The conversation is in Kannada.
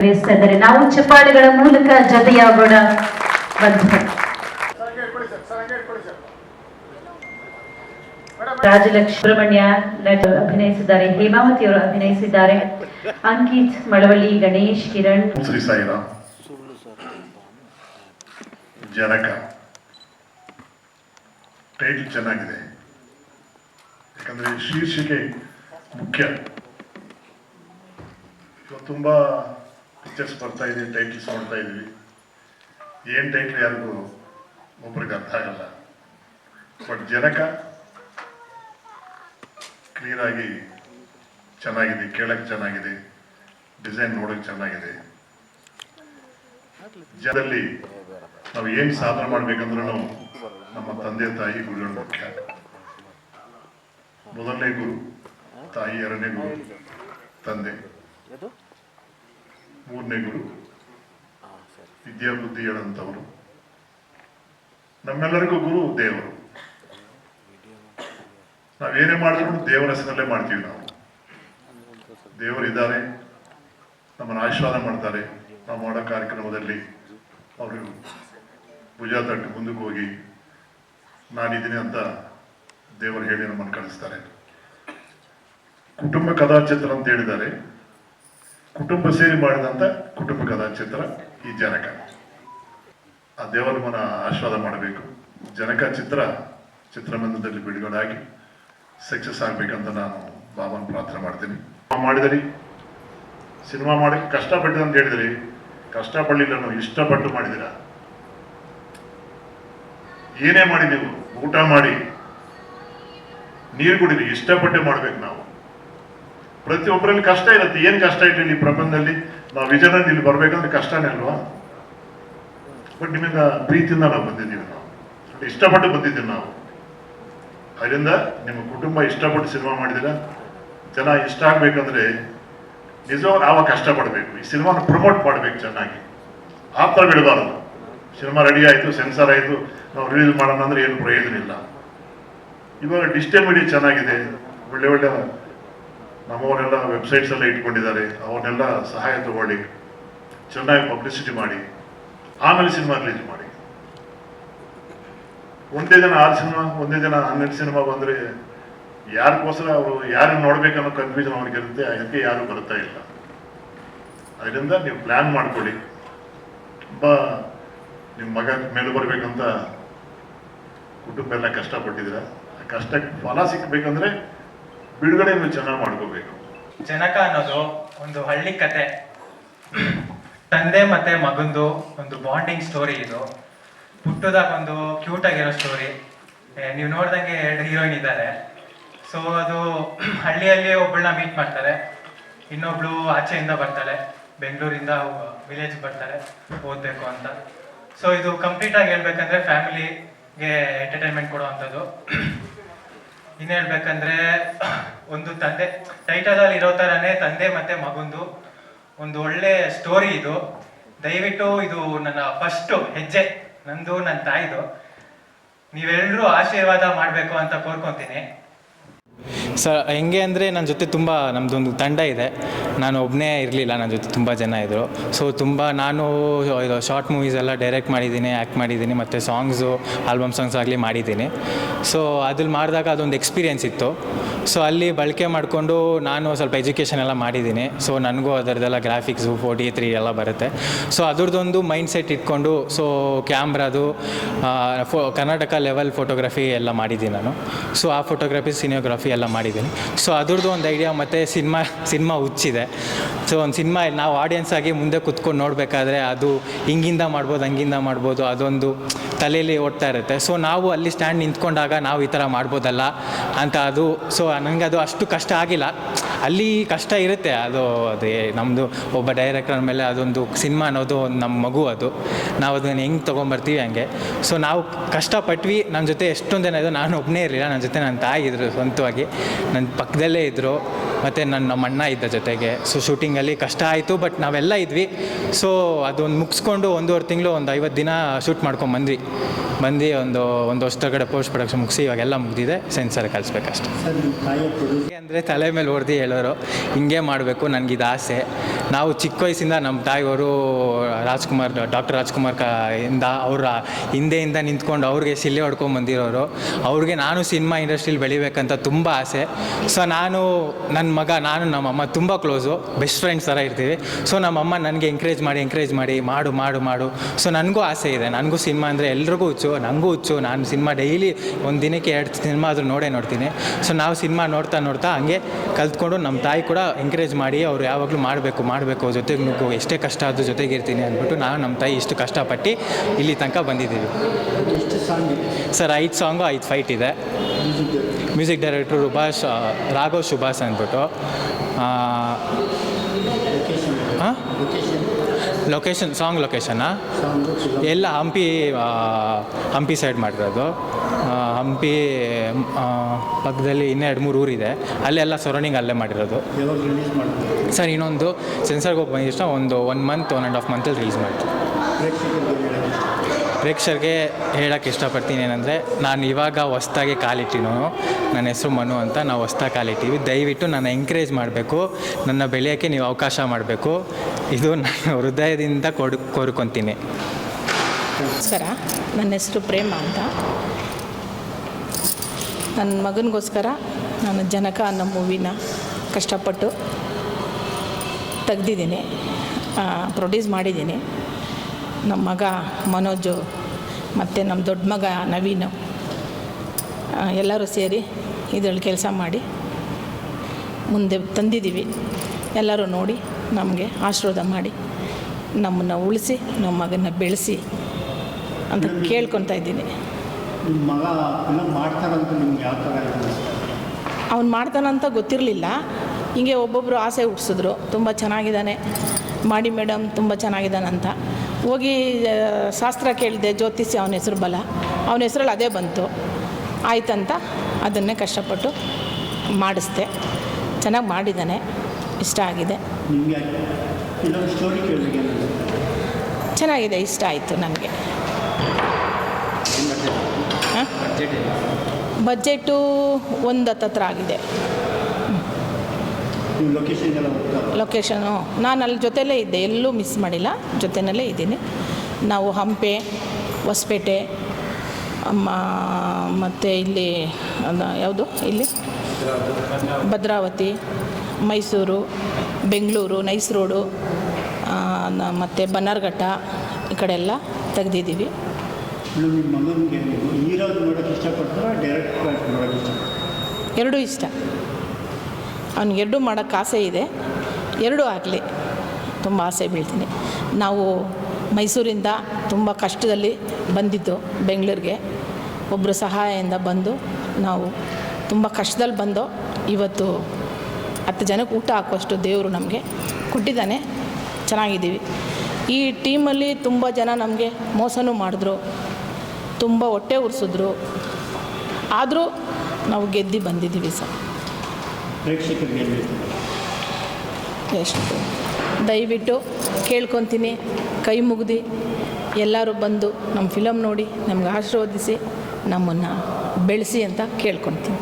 ನಿರ್ವಹಿಸ್ತಾ ಇದ್ದಾರೆ ನಾವು ಚಪ್ಪಾಳೆಗಳ ಮೂಲಕ ಜೊತೆಯಾಗೋಣ. ರಾಜಲಕ್ಷ್ಮಣ್ಯ ನಟ ಅಭಿನಯಿಸಿದ್ದಾರೆ. ಹೇಮಾವತಿ ಅವರು ಅಭಿನಯಿಸಿದ್ದಾರೆ. ಅಂಕಿತ್ ಮಳವಳ್ಳಿ, ಗಣೇಶ್ ಕಿರಣ್. ಶ್ರೀ ಸಾಯಿರಾಮ್. ಜನಕ. ಟೈಟಲ್ ಚೆನ್ನಾಗಿದೆ. ಯಾಕಂದ್ರೆ ಶೀರ್ಷಿಕೆ ಮುಖ್ಯ. ತುಂಬಾ ಪಿಕ್ಚರ್ಸ್ ಬರ್ತಾ ಇದೆ ಟೈಟಲ್ಸ್ ನೋಡ್ತಾ ಇದ್ವಿ ಏನು ಟೈಟ್ಲ್ ಯಾರಿಗೂ ಒಬ್ರಿಗೆ ಅರ್ಥ ಆಗಲ್ಲ. ಬಟ್ ಜನಕ ಕ್ಲಿಯರ್ ಆಗಿ ಚೆನ್ನಾಗಿದೆ, ಕೇಳಕ್ಕೆ ಚೆನ್ನಾಗಿದೆ ಡಿಸೈನ್ ನೋಡಕ್ಕೆ ಚೆನ್ನಾಗಿದೆ. ಜನರಲ್ಲಿ ನಾವು ಏನು ಸಾಧನೆ ಮಾಡ್ಬೇಕಂದ್ರೂ ನಮ್ಮ ತಂದೆ, ತಾಯಿ, ಗುರುಗಳು ಮುಖ್ಯ. ಮೊದಲನೇ ಗುರು, ತಾಯಿ, ಎರಡನೇ ಗುರು, ತಂದೆ. ಮೂರನೇ ಗುರು ವಿದ್ಯಾಬುದ್ಧಿ ಹೇಳಂತವರು ನಮ್ಮೆಲ್ಲರಿಗೂ ಗುರು ದೇವರು. ನಾವೇನೇ ಮಾಡಿದ್ರು ದೇವರ ಹೆಸರಲ್ಲೇ ಮಾಡ್ತೀವಿ ನಾವು. ದೇವರು ಇದ್ದಾರೆ. ನಮ್ಮನ್ನು ಆಶೀರ್ವಾದ ಮಾಡ್ತಾರೆ. ನಾವು ಮಾಡೋ ಕಾರ್ಯಕ್ರಮದಲ್ಲಿ ಅವರು ಭುಜ ತಟ್ಟು ಮುಂದಕ್ಕೆ ಹೋಗಿ ನಾನಿದ್ದೀನಿ ಅಂತ ದೇವರು ಹೇಳಿ ನಮ್ಮನ್ನು ಕಳಿಸ್ತಾರೆ. ಕುಟುಂಬ ಕದಾಚಿತ್ರ ಅಂತ ಹೇಳಿದ್ದಾರೆ. ಕುಟುಂಬ ಸೇರಿ ಮಾಡಿದಂಥ ಕುಟುಂಬ ಕಥಾಚಿತ್ರ ಈ ಜನಕ. ಆ ದೇವರ ಮನ ಆಶೀರ್ವಾದ ಮಾಡಬೇಕು. ಜನಕ ಚಿತ್ರ ಚಿತ್ರಮಂದಿರದಲ್ಲಿ ಬಿಡುಗಡೆ ಆಗಿ ಸಕ್ಸಸ್ ಆಗಬೇಕಂತ ನಾನು ಬಾಬನ್ ಪ್ರಾರ್ಥನೆ ಮಾಡ್ತೀನಿ. ಮಾಡಿದರಿ. ಸಿನಿಮಾ ಮಾಡಿ ಕಷ್ಟಪಟ್ಟಿದೆ ಅಂತ ಹೇಳಿದ್ರಿ. ಕಷ್ಟಪಡಲಿಲ್ಲ ನಾವು ಇಷ್ಟಪಟ್ಟು ಮಾಡಿದಿರ ಏನೇ ಮಾಡಿ ಊಟ ಮಾಡಿ, ನೀರು ಕುಡಿದ್ರಿ ಇಷ್ಟಪಟ್ಟೆ ಮಾಡ್ಬೇಕು ನಾವು. ಪ್ರತಿಯೊಬ್ಬರಲ್ಲಿ ಕಷ್ಟ ಇರುತ್ತೆ. ಏನ್ ಕಷ್ಟ ಇದೆ ಈ ಪ್ರಪಂಚದಲ್ಲಿ? ನಾವು ವಿಜಯನ ಇಲ್ಲಿ ಬರ್ಬೇಕಂದ್ರೆ ಕಷ್ಟನೇ ಅಲ್ವಾ? ಬಟ್ ನಿಮಗೆ ಪ್ರೀತಿಯಿಂದ ನಾವು ಬಂದಿದ್ದೀವಿ ನಾವು. ಇಷ್ಟಪಟ್ಟು ಬಂದಿದ್ದೀವಿ ನಾವು. ಅದರಿಂದ ನಿಮ್ಮ ಕುಟುಂಬ ಇಷ್ಟಪಟ್ಟು ಸಿನಿಮಾ ಮಾಡಿದಿರ, ಜನ ಇಷ್ಟ ಆಗ್ಬೇಕಂದ್ರೆ ನಿಜವಾಗ ಆವಾಗ ಕಷ್ಟಪಡಬೇಕು. ಈ ಸಿನಿಮಾನ ಪ್ರಮೋಟ್ ಮಾಡ್ಬೇಕು ಚೆನ್ನಾಗಿ. ಆ ಥರ ಬಿಡಬಾರ್ದು. ಸಿನಿಮಾ ರೆಡಿ ಆಯಿತು ಸೆನ್ಸರ್ ಆಯಿತು, ನಾವು ರಿಲೀಸ್ ಮಾಡೋಣ ಅಂದರೆ ಏನು ಪ್ರಯೋಜನ ಇಲ್ಲ. ಇವಾಗ ಡಿಜಿಟಲ್ ಮೀಡಿಯಾ ಚೆನ್ನಾಗಿದೆ. ಒಳ್ಳೆ ಒಳ್ಳೆ ನಮ್ಮವರೆಲ್ಲ ವೆಬ್ಸೈಟ್ಸ್ ಎಲ್ಲ ಇಟ್ಕೊಂಡಿದ್ದಾರೆ. ಅವನ್ನೆಲ್ಲ ಸಹಾಯ ತಗೊಳ್ಳಿ. ಚೆನ್ನಾಗಿ ಪಬ್ಲಿಸಿಟಿ ಮಾಡಿ. ಆಮೇಲೆ ಸಿನಿಮಾ ರಿಲೀಸ್ ಮಾಡಿ. ಒಂದೇ ದಿನ ಆರು ಸಿನಿಮಾ ಒಂದೇ ದಿನ ಹನ್ನೆರಡು ಸಿನಿಮಾ ಬಂದರೆ ಯಾರಿಗೋಸ್ಕರ ಅವರು ಯಾರು ನೋಡ್ಬೇಕನ್ನೋ ಕನ್ಫ್ಯೂಷನ್ ಅವ್ರಿಗೆ ಇರುತ್ತೆ. ಅದಕ್ಕೆ ಯಾರು ಬರ್ತಾ ಇಲ್ಲ. ಅದರಿಂದ ನೀವು ಪ್ಲ್ಯಾನ್ ಮಾಡ್ಕೊಳ್ಳಿ. ತುಂಬ ನಿಮ್ಮ ಮಗ ಮೇಲೆ ಬರಬೇಕಂತ ಕುಟುಂಬ ಎಲ್ಲ ಕಷ್ಟಪಟ್ಟಿದ್ದೀರ? ಆ ಕಷ್ಟಕ್ಕೆ ಫಲ ಸಿಕ್ಬೇಕಂದ್ರೆ ಬಿಡುಗಡೆ ನೀವು ಚೆನ್ನಾಗಿ ಮಾಡ್ಕೋಬೇಕು. ಜನಕ ಅನ್ನೋದು ಒಂದು ಹಳ್ಳಿ ಕತೆ. ತಂದೆ ಮತ್ತೆ ಮಗಂದು ಒಂದು ಬಾಂಡಿಂಗ್ ಸ್ಟೋರಿ ಇದು. ಹುಟ್ಟದಾಗ ಒಂದು ಕ್ಯೂಟ್ ಆಗಿರೋ ಸ್ಟೋರಿ ನೀವು ನೋಡ್ದಂಗೆ ಎರಡು ಹೀರೋಯಿನ್ ಇದ್ದಾರೆ. ಸೊ ಅದು ಹಳ್ಳಿಯಲ್ಲಿ ಒಬ್ಬಳನ್ನ ಮೀಟ್ ಮಾಡ್ತಾರೆ. ಇನ್ನೊಬ್ಳು ಆಚೆಯಿಂದ ಬರ್ತಾಳೆ. ಬೆಂಗಳೂರಿಂದ ವಿಲೇಜ್ ಬರ್ತಾರೆ ಓದಬೇಕು ಅಂತ. ಸೊ ಇದು ಕಂಪ್ಲೀಟ್ ಆಗಿ ಹೇಳ್ಬೇಕಂದ್ರೆ ಫ್ಯಾಮಿಲಿಗೆ ಎಂಟರ್ಟೈನ್ಮೆಂಟ್ ಕೊಡುವಂಥದ್ದು. ಇನ್ನು ಹೇಳ್ಬೇಕಂದ್ರೆ, ಒಂದು ತಂದೆ ಟೈಟಲ್ ಅಲ್ಲಿ ಇರೋ ತರನೇ ತಂದೆ ಮತ್ತೆ ಮಗುಂದು ಒಂದು ಒಳ್ಳೆ ಸ್ಟೋರಿ ಇದು. ದಯವಿಟ್ಟು ಇದು ನನ್ನ ಫಸ್ಟ್ ಹೆಜ್ಜೆ, ನಂದು ನನ್ನ ತಾಯಿದು. ನೀವೆಲ್ಲರೂ ಆಶೀರ್ವಾದ ಮಾಡಬೇಕು ಅಂತ ಕೋರ್ಕೊಂತೀನಿ. ಸ ಹೆಂಗೆ ಅಂದರೆ ನನ್ನ ಜೊತೆ ತುಂಬ ನಮ್ಮದೊಂದು ತಂಡ ಇದೆ. ನಾನು ಒಬ್ಬನೇ ಇರಲಿಲ್ಲ ನನ್ನ ಜೊತೆ ತುಂಬ ಜನ ಇದ್ದರು ಸೊ ತುಂಬ ನಾನು ಶಾರ್ಟ್ ಮೂವೀಸ್ ಎಲ್ಲ ಡೈರೆಕ್ಟ್ ಮಾಡಿದ್ದೀನಿ ಆ್ಯಕ್ಟ್ ಮಾಡಿದ್ದೀನಿ, ಮತ್ತು ಸಾಂಗ್ಸು ಆಲ್ಬಮ್ ಸಾಂಗ್ಸ್ ಆಗಲಿ ಮಾಡಿದ್ದೀನಿ. ಸೊ ಅದ್ರಲ್ಲಿ ಮಾಡಿದಾಗ ಅದೊಂದು ಎಕ್ಸ್ಪೀರಿಯೆನ್ಸ್ ಇತ್ತು. ಸೊ ಅಲ್ಲಿ ಬಳಕೆ ಮಾಡಿಕೊಂಡು ನಾನು ಸ್ವಲ್ಪ ಎಜುಕೇಷನ್ ಎಲ್ಲ ಮಾಡಿದ್ದೀನಿ. ಸೊ ನನಗೂ ಅದರದ್ದೆಲ್ಲ ಗ್ರಾಫಿಕ್ಸು ಫೋರ್ಟಿ ತ್ರೀ ಎಲ್ಲ ಬರುತ್ತೆ. ಸೊ ಅದ್ರದ್ದೊಂದು ಮೈಂಡ್ ಸೆಟ್ ಇಟ್ಕೊಂಡು ಸೊ ಕ್ಯಾಮ್ರಾದು ಫೋ, ಕರ್ನಾಟಕ ಲೆವೆಲ್ ಫೋಟೋಗ್ರಫಿ ಎಲ್ಲ ಮಾಡಿದ್ದೀನಿ ನಾನು. ಸೊ ಆ ಫೋಟೋಗ್ರಫಿ ಸಿನಿಯೋಗ್ರಫಿ ಎಲ್ಲ ಮಾಡಿದ್ದೀನಿ ಸೊ ಅದ್ರದ್ದು ಒಂದು ಐಡಿಯಾ ಮತ್ತು ಸಿನಿಮಾ ಸಿನಿಮಾ ಹುಚ್ಚಿದೆ. ಸೊ ಒಂದು ಸಿನಿಮಾ ನಾವು ಆಡಿಯನ್ಸ್ ಆಗಿ ಮುಂದೆ ಕುತ್ಕೊಂಡು ನೋಡಬೇಕಾದ್ರೆ ಅದು ಹಿಂಗಿಂದ ಮಾಡ್ಬೋದು, ಹಂಗಿಂದ ಮಾಡ್ಬೋದು, ಅದೊಂದು ತಲೆಯಲ್ಲಿ ಓಡ್ತಾ ಇರುತ್ತೆ. ಸೊ ನಾವು ಅಲ್ಲಿ ಸ್ಟ್ಯಾಂಡ್ ನಿಂತ್ಕೊಂಡಾಗ ನಾವು ಈ ಥರ ಮಾಡ್ಬೋದಲ್ಲ ಅಂತ ಅದು ಸೊ ನನಗೆ ಅದು ಅಷ್ಟು ಕಷ್ಟ ಆಗಿಲ್ಲ. ಅಲ್ಲಿ ಕಷ್ಟ ಇರುತ್ತೆ. ಅದು, ಅದೇ ನಮ್ಮದು ಒಬ್ಬ ಡೈರೆಕ್ಟರ್ ಮೇಲೆ ಅದೊಂದು ಸಿನಿಮಾ ಅನ್ನೋದು ನಮ್ಮ ಮಗು ಅದು. ನಾವು ಅದನ್ನು ಹೆಂಗೆ ತೊಗೊಂಬರ್ತೀವಿ ಹಂಗೆ. ಸೊ ನಾವು ಕಷ್ಟಪಟ್ವಿ. ನನ್ನ ಜೊತೆ ಎಷ್ಟೊಂದು ಜನ ಇದು ನಾನು ಒಬ್ಬನೇ ಇರಲಿಲ್ಲ. ನನ್ನ ಜೊತೆ ನನ್ನ ತಾಯಿ ಇದ್ದರು ಸ್ವಂತವಾಗಿ. ನನ್ನ ಪಕ್ಕದಲ್ಲೇ ಇದ್ದರು ಮತ್ತು ನನ್ನ ನಮ್ಮ ಅಣ್ಣ ಇದ್ದ ಜೊತೆಗೆ. ಸೊ ಶೂಟಿಂಗಲ್ಲಿ ಕಷ್ಟ ಆಯಿತು ಬಟ್ ನಾವೆಲ್ಲ ಇದ್ವಿ. ಸೊ ಅದೊಂದು ಮುಗಿಸ್ಕೊಂಡು ಒಂದೂವರೆ ತಿಂಗಳು, ಒಂದು ಐವತ್ತು ದಿನ ಶೂಟ್ ಮಾಡ್ಕೊಂಡು ಬಂದ್ವಿ. ಬಂದು ಒಂದು ಒಂದು ವರ್ಷದೊಳಗಡೆ ಪೋಸ್ಟ್ ಪ್ರೊಡಕ್ಷನ್ ಮುಗಿಸಿ ಇವಾಗೆಲ್ಲ ಮುಗಿದಿದೆ ಸೆನ್ಸರ್ ಕಲಿಸ್ಬೇಕಷ್ಟೆ. ಅಂದರೆ ತಲೆ ಮೇಲೆ ಹೊಡೆದು ಹೇಳೋರು ಹಿಂಗೆ ಮಾಡಬೇಕು ನನಗಿದು ಆಸೆ ನಾವು ಚಿಕ್ಕ ವಯಸ್ಸಿಂದ ನಮ್ಮ ತಾಯಿಯವರು ರಾಜ್ಕುಮಾರ್, ಡಾಕ್ಟರ್ ರಾಜ್ಕುಮಾರ್ ಕ ಇಂದ ಅವರ ಹಿಂದೆಯಿಂದ ನಿಂತ್ಕೊಂಡು ಅವ್ರಿಗೆ ಸಿಲ್ಲೆ ಹೊಡ್ಕೊಂಡು ಬಂದಿರೋರು. ಅವ್ರಿಗೆ ನಾನು ಸಿನಿಮಾ ಇಂಡಸ್ಟ್ರೀಲಿ ಬೆಳಿಬೇಕಂತ ತುಂಬ ಆಸೆ. ಸೊ ನಾನು ನನ್ನ ಮಗ, ನಾನು ನಮ್ಮಮ್ಮ ತುಂಬ ಕ್ಲೋಸು ಬೆಸ್ಟ್ ಫ್ರೆಂಡ್ಸ್ ಥರ ಇರ್ತೀವಿ. ಸೊ ನಮ್ಮಮ್ಮ ನನಗೆ ಎಂಕರೇಜ್ ಮಾಡಿ ಎಂಕರೇಜ್ ಮಾಡಿ, ಮಾಡು ಮಾಡು ಮಾಡು. ಸೊ ನನಗೂ ಆಸೆ ಇದೆ. ನನಗೂ ಸಿನಿಮಾ ಅಂದರೆ ಎಲ್ರಿಗೂ ಹುಚ್ಚು ನನಗೂ ಹುಚ್ಚು. ನಾನು ಸಿನಿಮಾ ಡೈಲಿ ಒಂದು ದಿನಕ್ಕೆ ಎರಡು ಸಿನಿಮಾ ಆದರೂ ನೋಡೇ ನೋಡ್ತೀನಿ. ಸೊ ನಾವು ಸಿನಿಮಾ ನೋಡ್ತಾ ನೋಡ್ತಾ ಹಂಗೆ ಕಲ್ತ್ಕೊಂಡು ನಮ್ಮ ತಾಯಿ ಕೂಡ ಎಂಕರೇಜ್ ಮಾಡಿ ಅವರು ಯಾವಾಗಲೂ ಮಾಡಬೇಕು. ಮಾಡಬೇಕು ಜೊತೆಗೆ ನುಗ್ಗು ಎಷ್ಟೇ ಕಷ್ಟ ಆದರೂ ಜೊತೆಗೆ ಇರ್ತೀನಿ ಅಂದ್ಬಿಟ್ಟು ನಾನು ನಮ್ಮ ತಾಯಿ ಇಷ್ಟು ಕಷ್ಟಪಟ್ಟು ಇಲ್ಲಿ ತನಕ ಬಂದಿದ್ದೀವಿ. ಸರ್ ಐದು ಸಾಂಗು ಐದು ಫೈಟ್ ಇದೆ. ಮ್ಯೂಸಿಕ್ ಡೈರೆಕ್ಟ್ರು ರುಭಾಷ್ ರಾಘವ್ ಸುಭಾಷ್ ಅಂದ್ಬಿಟ್ಟು. ಲೊಕೇಶನ್ ಹಾಂ ಲೊಕೇಶನ್ ಲೊಕೇಶನ್ ಸಾಂಗ್ ಫಿಲಮ್ ಎಲ್ಲ ಹಂಪಿ ಹಂಪಿ ಸೈಡ್ ಮಾಡಿರೋದು. ಹಂಪಿ ಪಕ್ಕದಲ್ಲಿ ಇನ್ನೂ ಎರಡು ಮೂರು ಊರಿದೆ. ಅಲ್ಲೆಲ್ಲ ಸರೌಂಡಿಂಗ್ ಅಲ್ಲೇ ಮಾಡಿರೋದು. ಸರ್ ಇನ್ನೊಂದು ಸೆನ್ಸರ್ಗೆ ಹೋಗಿ ಬಂದಿಷ್ಟ ಒಂದು one month one and half ಮಂತಲ್ಲಿ release ಮಾಡ್ತೀವಿ ಪ್ರೇಕ್ಷಕರಿಗೆ ಹೇಳೋಕೆ ಇಷ್ಟ? ಪ್ರೇಕ್ಷಕರಿಗೆ ಹೇಳೋಕ್ಕೆ ಇಷ್ಟಪಡ್ತೀನಿ ಏನಂದರೆ ನಾನು ಇವಾಗ ಹೊಸ್ದಾಗಿ ಕಾಲಿಟ್ಟಿನೋ ನನ್ನ ಹೆಸರು ಮನು ಅಂತ ನಾವು ಹೊಸ್ದಾಗಿ ಕಾಲಿಟ್ಟಿವಿ ದಯವಿಟ್ಟು ನನ್ನ ಎಂಕರೇಜ್ ಮಾಡಬೇಕು. ನನ್ನ ಬೆಳೆಯೋಕ್ಕೆ ನೀವು ಅವಕಾಶ ಮಾಡಬೇಕು. ಇದು ನನ್ನ ಹೃದಯದಿಂದ ಕೊಡು ಕೋರ್ಕೊತೀನಿ. ನಮಸ್ಕಾರ ನನ್ನ ಹೆಸರು ಪ್ರೇಮ ಅಂತ. ನನ್ನ ಮಗನಿಗೋಸ್ಕರ ನಾನು ಜನಕ ಅನ್ನೋ ಮೂವಿನ ಕಷ್ಟಪಟ್ಟು ತೆಗ್ದಿದ್ದೀನಿ ಪ್ರೊಡ್ಯೂಸ್ ಮಾಡಿದ್ದೀನಿ. ನಮ್ಮ ಮಗ ಮನೋಜು ಮತ್ತು ನಮ್ಮ ದೊಡ್ಡ ಮಗ ನವೀನು ಎಲ್ಲರೂ ಸೇರಿ ಇದರಲ್ಲಿ ಕೆಲಸ ಮಾಡಿ ಮುಂದೆ ತಂದಿದ್ದೀವಿ. ಎಲ್ಲರೂ ನೋಡಿ ನಮಗೆ ಆಶೀರ್ವಾದ ಮಾಡಿ ನಮ್ಮನ್ನು ಉಳಿಸಿ, ನಮ್ಮ ಮಗನ ಬೆಳೆಸಿ ಅಂತ ಕೇಳ್ಕೊತಾ ಇದ್ದೀನಿ. ನಿಮ್ಮ ಮಗ ಫಿಲಮ್ ಮಾಡ್ತಾರಂತ ನಿಮ್ಗೆ ಯಾವ ಥರ ಅವ್ನು ಮಾಡ್ತಾನಂತ ಗೊತ್ತಿರಲಿಲ್ಲ. ಹಿಂಗೆ ಒಬ್ಬೊಬ್ಬರು ಆಸೆ ಹುಟ್ಟಿಸಿದ್ರು ತುಂಬ ಚೆನ್ನಾಗಿದ್ದಾನೆ. ಮಾಡಿ ಮೇಡಮ್ ತುಂಬ ಚೆನ್ನಾಗಿದ್ದಾನಂತ. ಹೋಗಿ ಶಾಸ್ತ್ರ ಕೇಳಿದೆ ಜ್ಯೋತಿಷಿ ಅವನ ಹೆಸರು ಬಲ. ಅವನ ಹೆಸರಲ್ಲಿ ಅದೇ ಬಂತು. ಆಯ್ತಂತ ಅದನ್ನೇ ಕಷ್ಟಪಟ್ಟು ಮಾಡಿಸ್ದೆ. ಚೆನ್ನಾಗಿ ಮಾಡಿದ್ದಾನೆ. ಇಷ್ಟ ಆಗಿದೆ. ಚೆನ್ನಾಗಿದೆ ಇಷ್ಟ ಆಯಿತು ನನಗೆ. ಬಜೆಟು ಒಂದು ಹತ್ತತ್ರ ಆಗಿದೆ. ಲೊಕೇಶನ್ ನಾನು ಅಲ್ಲಿ ಜೊತೆಲೇ ಇದ್ದೆ ಎಲ್ಲೂ ಮಿಸ್ ಮಾಡಿಲ್ಲ ಜೊತೆಯಲ್ಲೇ ಇದ್ದೀನಿ. ನಾವು ಹಂಪೆ ಹೊಸಪೇಟೆ ಮತ್ತು ಇಲ್ಲಿ ಯಾವುದು ಇಲ್ಲಿ? ಭದ್ರಾವತಿ ಮೈಸೂರು ಬೆಂಗಳೂರು ನೈಸ್ ರೋಡು ಮತ್ತು ಬನ್ನಾರ್ಘಟ್ಟ ಈ ಕಡೆ ಎಲ್ಲ ತೆಗ್ದಿದ್ದೀವಿ. ಮೇಡಮ್ ನಿಮ್ಮ ಮಗನಿಗೆ ನೀವು ನೋಡೋಕ್ಕೆ ಡೈರೆಕ್ಟ್ ನೋಡೋಕ್ಕೆ ಇಷ್ಟಪಡ್ತಾರಾ? ಎರಡೂ ಇಷ್ಟ. ಅವ್ನಿಗೆ ಎರಡೂ ಮಾಡೋಕ್ಕೆ ಆಸೆ ಇದೆ. ಎರಡೂ ಆಗಲಿ. ತುಂಬ ಆಸೆ ಬೀಳ್ತೀನಿ. ನಾವು ಮೈಸೂರಿಂದ ತುಂಬ ಕಷ್ಟದಲ್ಲಿ ಬಂದಿದ್ದು ಬೆಂಗಳೂರಿಗೆ. ಒಬ್ಬರು ಸಹಾಯದಿಂದ ಬಂದು ನಾವು ತುಂಬ ಕಷ್ಟದಲ್ಲಿ ಬಂದು ಇವತ್ತು ಹತ್ತು ಜನಕ್ಕೆ ಊಟ ಹಾಕುವಷ್ಟು ದೇವರು ನಮಗೆ ಕೊಟ್ಟಿದ್ದಾನೆ. ಚೆನ್ನಾಗಿದ್ದೀವಿ. ಈ ಟೀಮಲ್ಲಿ ತುಂಬ ಜನ ನಮಗೆ ಮೋಸನೂ ಮಾಡಿದ್ರು. ತುಂಬ ಹೊಟ್ಟೆ ಉರಿಸಿದ್ರು. ಆದರೂ ನಾವು ಗೆದ್ದು ಬಂದಿದ್ದೀವಿ ಸರ್. ಎಷ್ಟು? ದಯವಿಟ್ಟು ಕೇಳ್ಕೊತೀನಿ ಕೈ ಮುಗ್ದು ಎಲ್ಲರೂ ಬಂದು ನಮ್ಮ ಫಿಲಮ್ ನೋಡಿ ನಮ್ಗೆ ಆಶೀರ್ವದಿಸಿ ನಮ್ಮನ್ನು ಬೆಳೆಸಿ ಅಂತ ಕೇಳ್ಕೊತೀನಿ.